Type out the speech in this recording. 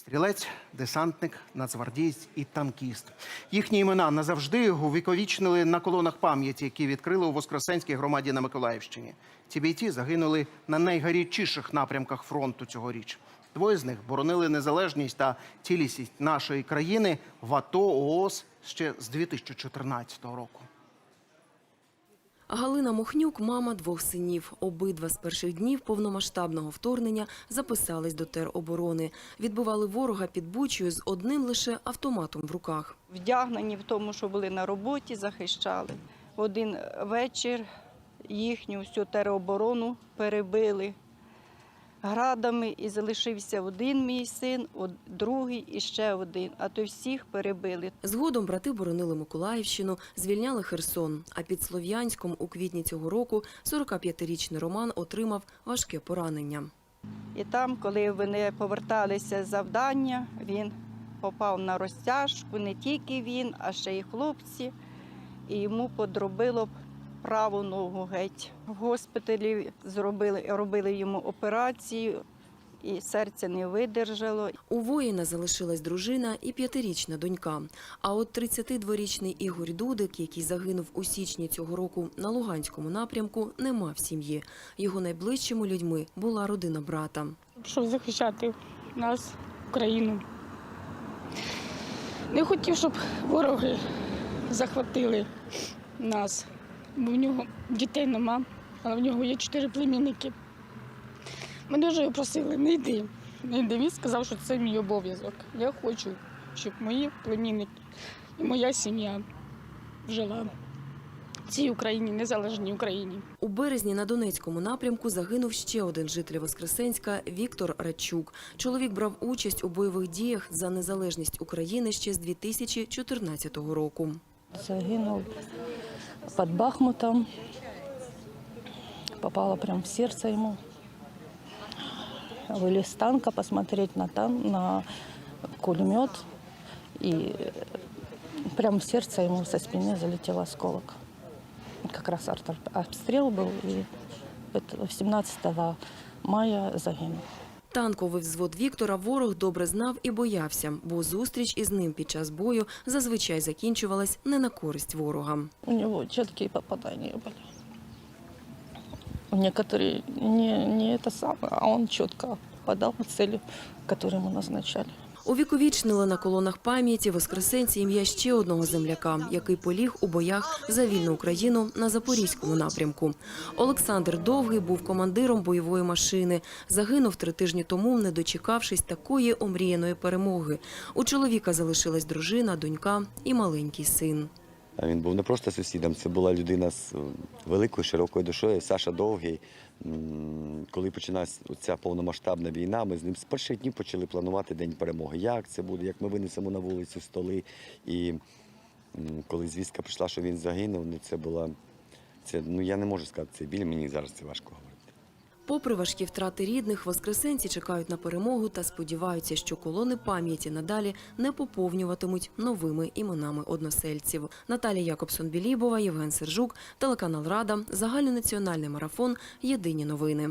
Стрілець, десантник, нацгвардієць і танкіст. Їхні імена назавжди увіковічнили на колонах пам'яті, які відкрили у Воскресенській громаді на Миколаївщині. Ці бійці загинули на найгарячіших напрямках фронту цьогоріч. Двоє з них боронили незалежність та цілісність нашої країни в АТО ООС ще з 2014 року. Галина Мохнюк – мама двох синів. Обидва з перших днів повномасштабного вторгнення записались до тероборони. Відбивали ворога під Бучою з одним лише автоматом в руках. вдягнені в тому, що були на роботі, захищали. Один вечір їхню всю тероборону перебили градами і залишився один мій син, другий і ще один. А то всіх перебили. Згодом брати боронили Миколаївщину, звільняли Херсон. А під Слов'янськом у квітні цього року 45-річний Роман отримав важке поранення. І там, коли вони поверталися з завдання, він попав на розтяжку, не тільки він, а ще й хлопці, і йому подробило праву ногу геть. В госпіталі зробили, робили йому операцію, і серце не видержало. У воїна залишилась дружина і п'ятирічна донька. А от 32-річний Ігор Дудик, який загинув у січні цього року на Луганському напрямку, не мав сім'ї. Його найближчими людьми була родина брата. щоб захищати нас, Україну. Не хотів, щоб вороги захватили нас, бо в нього дітей нема, але в нього є чотири племінники. Ми дуже його просили, не йди, не йди. Він сказав, що це мій обов'язок. Я хочу, щоб мої племінники і моя сім'я жила цій Україні, незалежній Україні. У березні на Донецькому напрямку загинув ще один житель Воскресенська Віктор Радчук. Чоловік брав участь у бойових діях за незалежність України ще з 2014 року. Загинул под Бахмутом. Попала прям в сердце ему. Вылез с танка посмотреть на, тан на кулемет. И прям в сердце ему со спины залетел осколок. Как раз артобстрел был. И это 17 мая загинул. Танковий взвод Віктора ворог добре знав і боявся, бо зустріч із ним під час бою зазвичай закінчувалась не на користь ворога. У него четкие попадания были. Некоторые не, не это самое, а он четко попадал в цели, которые ему назначали. Увіковічнили на колонах пам'яті воскресенці ім'я ще одного земляка, який поліг у боях за вільну Україну на Запорізькому напрямку. Олександр Довгий був командиром бойової машини. Загинув три тижні тому, не дочекавшись такої омріяної перемоги. У чоловіка залишилась дружина, донька і маленький син. А Він був не просто сусідом, це була людина з великою широкою душою. Саша Довгий. Коли почалась ця повномасштабна війна, ми з ним з перших днів почали планувати День перемоги. Як це буде, як ми винесемо на вулицю столи. І коли звістка прийшла, що він загинув, ну це була. Це, ну я не можу сказати це біль, мені зараз це важко говорити. Попри важкі втрати рідних, воскресенці чекають на перемогу та сподіваються, що колони пам'яті надалі не поповнюватимуть новими іменами односельців. Наталія Якобсон-Білібова, Євген Сержук, телеканал Рада, загальнонаціональний марафон. Єдині новини.